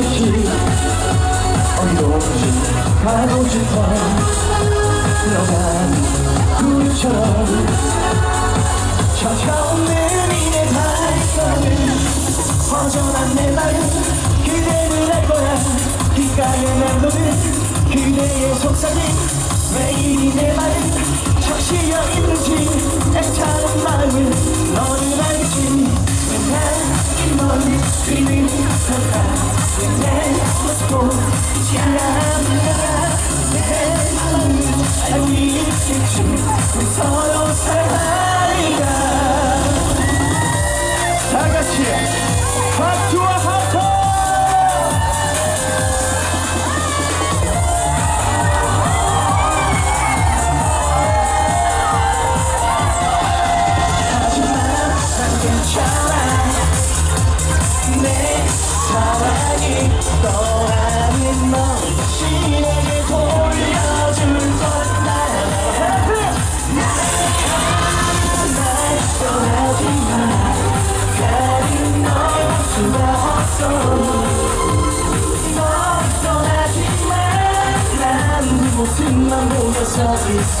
없이 어디로든지 가고 싶어 너가 구처럼 찾아오는 이내 발걸음 허전한 내 마음 그대를 알 거야. 귓가에 맴도는 그대의 속삭임 매일이 내 마음 적시여 있는지 애타는 마음을 너는 알겠지 난이먼 그림을 걷 내 모습 보 사랑이 떠나는 너 내게 돌려줄 거야 날 떠나지 마 가린 널 수가 없어 널 떠나지 마난 모습만 보며 서 있어